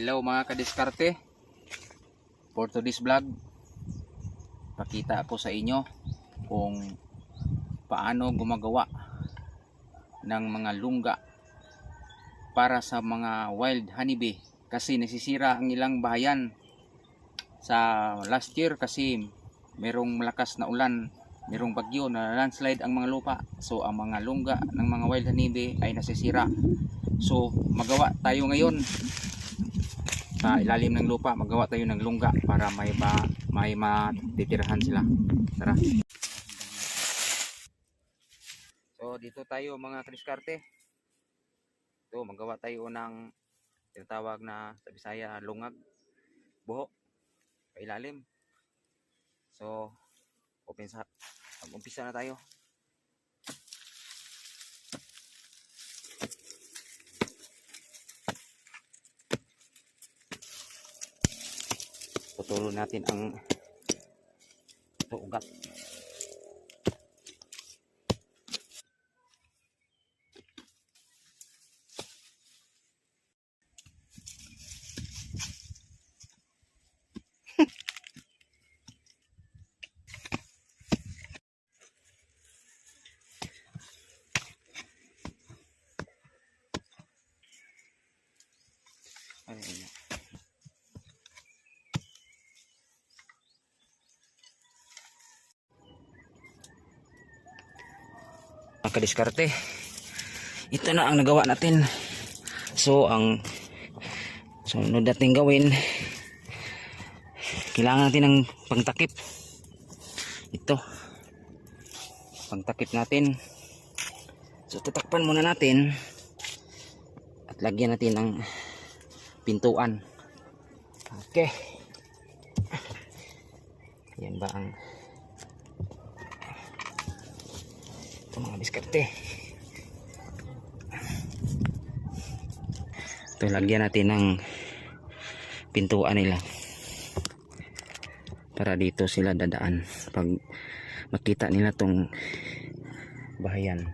Hello mga kadiskarte. For today's vlog Pakita ko sa inyo Kung Paano gumagawa Ng mga lungga Para sa mga wild honeybee. Kasi nasisira ang ilang bahayan Sa last year kasi Merong malakas na ulan Merong bagyo na landslide ang mga lupa. So ang mga lungga ng mga wild honeybee ay nasisira. So magawa tayo ngayon sa ilalim ng lupa magawa tayo ng lungga para may ba may matitirahan sila. Tara. So dito tayo mga kriskarte so magawa tayo ng tinatawag na sa Bisaya lungag buho sa ilalim so umpisa umpisa na tayo putulin natin ang ito ugat Ay, ay, ay. mga kadiskarte ito na ang nagawa natin. So ang sunod natin gawin kailangan natin ng pangtakip. Ito. Pangtakip natin. So tatakpan muna natin at lagyan natin ng pintuan. Okay. Yan ba ang mga diskarte. Ito lagyan natin ng pintuan nila. Para dito sila dadaan. Pag makita nila tong bahayan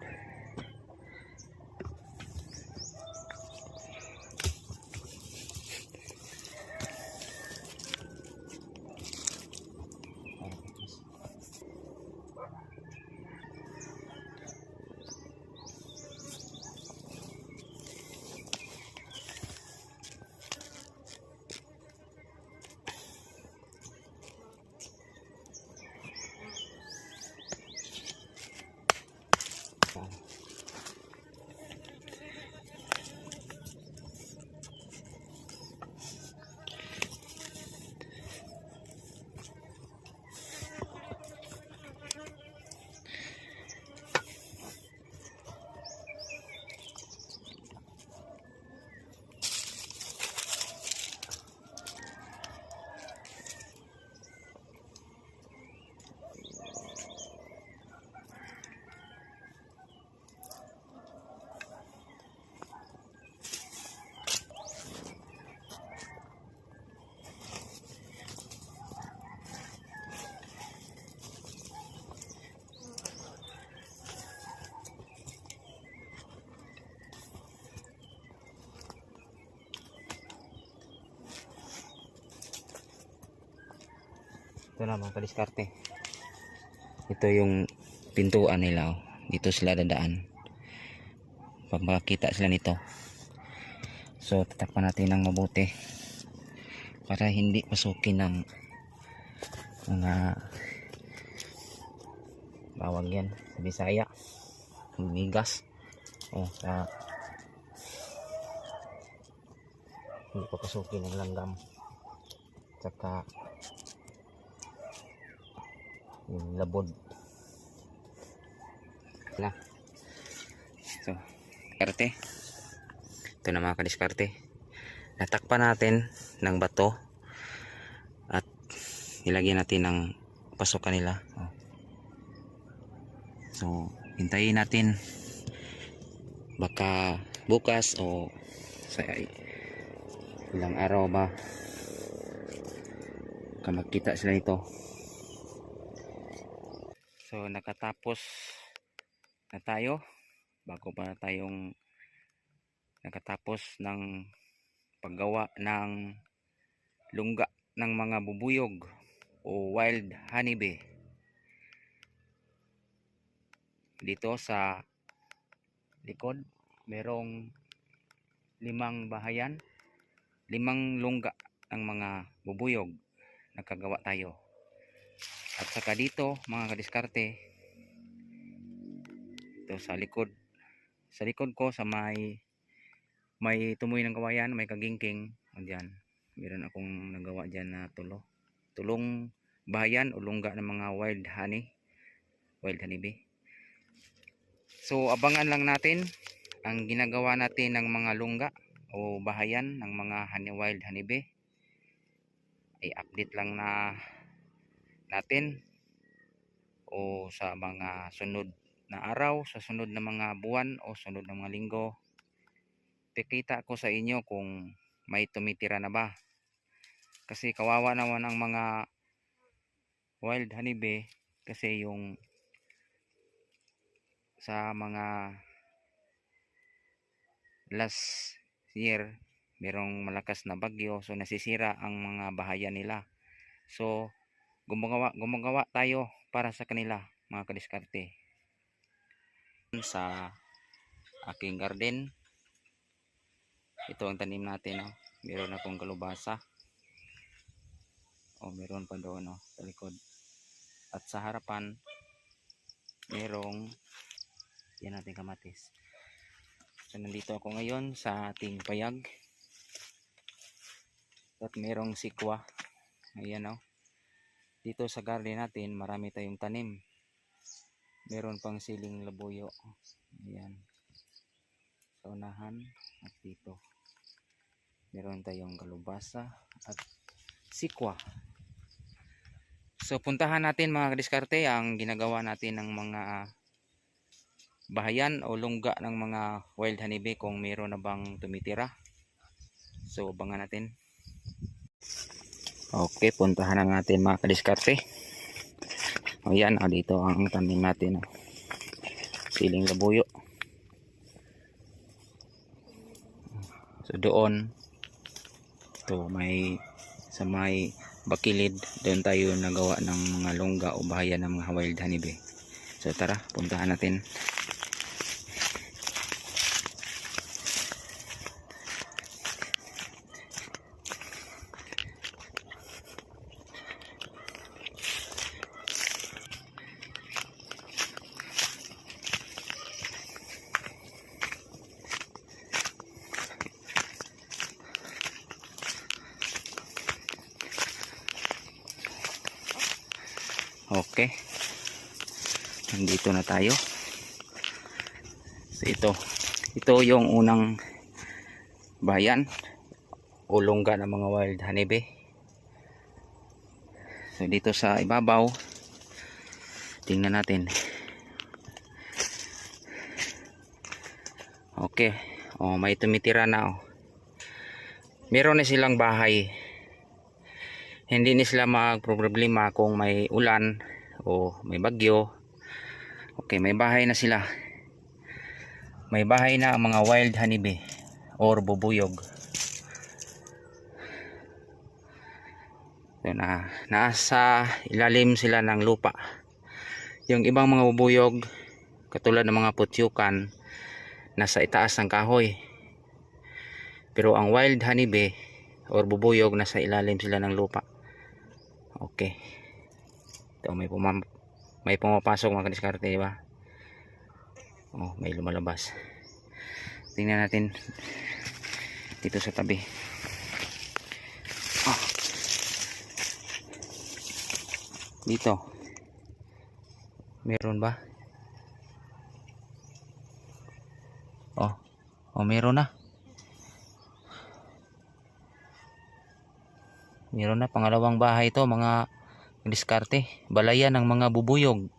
ito na mga kadiskarte ito yung pintuan nila oh. dito sila dadaan. Pag makakita sila nito. So tatakpan natin ng mabuti para hindi pasukin ng mga bawang yan sa Bisaya. Migas oh, sa hindi pa pasukin ng langgam. Tsaka yung labod. Na so karte ito na mga kadiskarte. Natakpan natin ng bato at nilagyan natin ng pasukan nila oh. so hintayin natin. Baka bukas o sa ilang araw ba baka magkita sila nito So nakatapos na tayo. Bago pa tayong nakatapos ng paggawa ng lungga ng mga bubuyog o wild honeybee. Dito sa likod merong limang bahayan limang lungga ng mga bubuyog. Nagkagawa tayo at saka dito mga kadiskarte ito sa likod. Sa likod ko sa may may tumoy ng kawayan may kagingking. O dyan meron akong nagawa dyan na tulo. Tulong bahayan o lungga ng mga wild honey. Wild honey bee. So abangan lang natin ang ginagawa natin ng mga lungga o bahayan ng mga honey wild honey bee. I-update lang na natin o sa mga sunod na araw, sa sunod na mga buwan o sunod na mga linggo. Pikita ko sa inyo kung may tumitira na ba. Kasi kawawa naman ang mga wild honeybee kasi yung sa mga last year merong malakas na bagyo so nasisira ang mga bahayan nila. So gumagawa gumagawa tayo para sa kanila mga kadiskarte. Sa aking garden. Ito ang tanim natin oh. meron akong kalubasa. O meron pa doon oh, sa likod. At sa harapan merong yan natin kamatis. So nandito ako ngayon sa ating payag. At merong sikwa. Ayan oh dito sa garden natin marami tayong tanim. Meron pang siling labuyo. Ayan. Sa unahan at dito. Meron tayong kalubasa at sikwa. So puntahan natin mga kadiskarte ang ginagawa natin ng mga bahayan o lungga ng mga wild honeybee kung meron na bang tumitira. So abangan natin Okay, puntahan na natin mga kadiskarte. O yan, o dito ang tanim natin. O. Siling labuyo. So doon, to may sa may bakilid, doon tayo nagawa ng mga longga o bahaya ng mga wild honeybee. So tara, puntahan natin. Okay. Nandito na tayo. So ito. Ito yung unang bayan o lungga ng mga wild honeybee. So dito sa ibabaw tingnan natin. Okay. Oh, may tumitira na oh. Meron na silang bahay hindi na sila magproblema kung may ulan o may bagyo. Okay may bahay na sila. May bahay na ang mga wild honeybee or bubuyog. So, na, nasa ilalim sila ng lupa. Yung ibang mga bubuyog katulad ng mga putyukan nasa itaas ng kahoy. Pero ang wild honeybee or bubuyog nasa ilalim sila ng lupa Okay. Ito may pumam may pumapasok mga kadiskarte, di ba? Oh, may lumalabas. Tingnan natin dito sa tabi. Oh. Dito. Meron ba? Oh. Oh, meron na. Meron na pangalawang bahay to mga diskarte. Balayan ng mga bubuyog.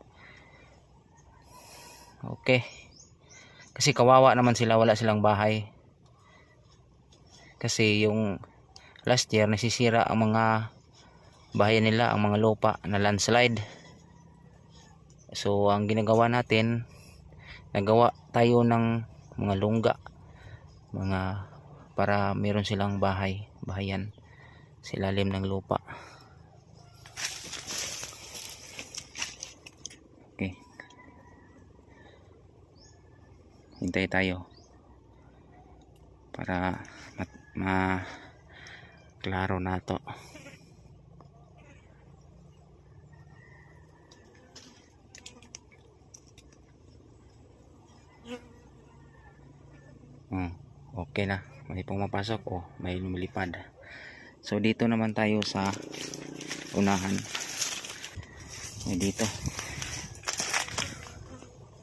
Okay. Kasi kawawa naman sila wala silang bahay. Kasi yung last year nasisira ang mga bahay nila, ang mga lupa na landslide. So ang ginagawa natin nagawa tayo ng mga lungga, mga para meron silang bahay, bahayan sa ilalim ng lupa. Okay. Hintay tayo para mat, ma klaro na to. Hmm, okay na. May pumapasok. Oh, may lumilipad. So, dito naman tayo sa unahan. May dito.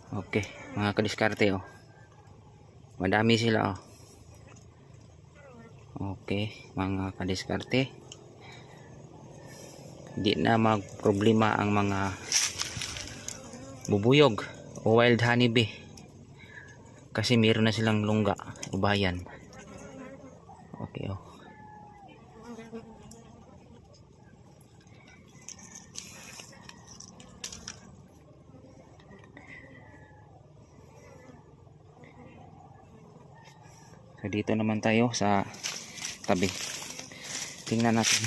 Okay, mga kadiskarte oh. Madami sila oh. Okay, mga kadiskarte. Hindi na magproblema ang mga bubuyog o wild honeybee kasi meron na silang lungga ubayan okay oh so dito naman tayo sa tabi. Tingnan natin.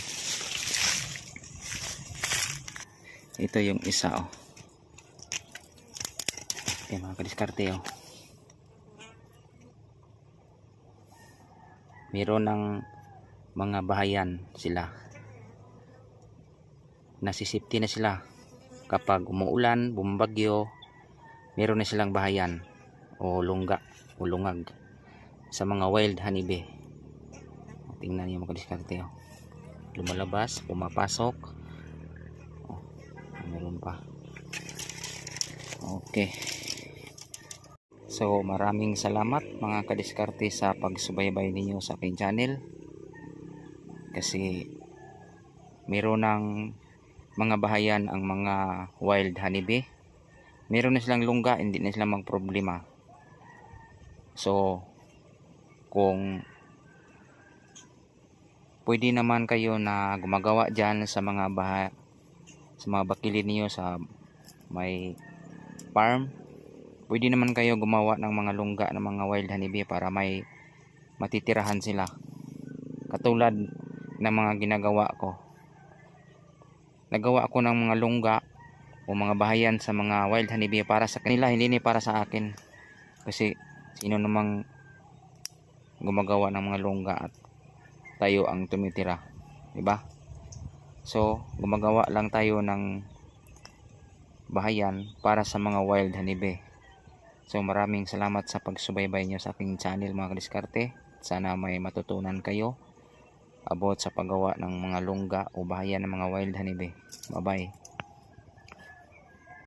Ito yung isa oh. Okay mga kadiskarte oh. Meron ng mga bahayan sila. Nasisipti na sila. Kapag umuulan, bumabagyo meron na silang bahayan o lungga o lungag sa mga wild honeybee tingnan niyo mga diskarte oh. lumalabas, pumapasok oh, meron pa okay So maraming salamat mga kadiskarte sa pagsubaybay ninyo sa aking channel. Kasi meron ng mga bahayan ang mga wild honeybee. Meron na silang lungga, hindi na sila magproblema. So kung pwede naman kayo na gumagawa dyan sa mga baha sa mga bakili niyo sa may farm. Pwede naman kayo gumawa ng mga lungga ng mga wild honeybee para may matitirahan sila. Katulad ng mga ginagawa ko. Nagawa ko ng mga lungga o mga bahayan sa mga wild honeybee para sa kanila hindi ni para sa akin. Kasi sino namang gumagawa ng mga lungga at tayo ang tumitira di ba so gumagawa lang tayo ng bahayan para sa mga wild honeybee So maraming salamat sa pagsubaybay nyo sa aking channel mga kadiskarte. Sana may matutunan kayo about sa paggawa ng mga lungga o bahayan ng mga wild honeybee. Bye bye.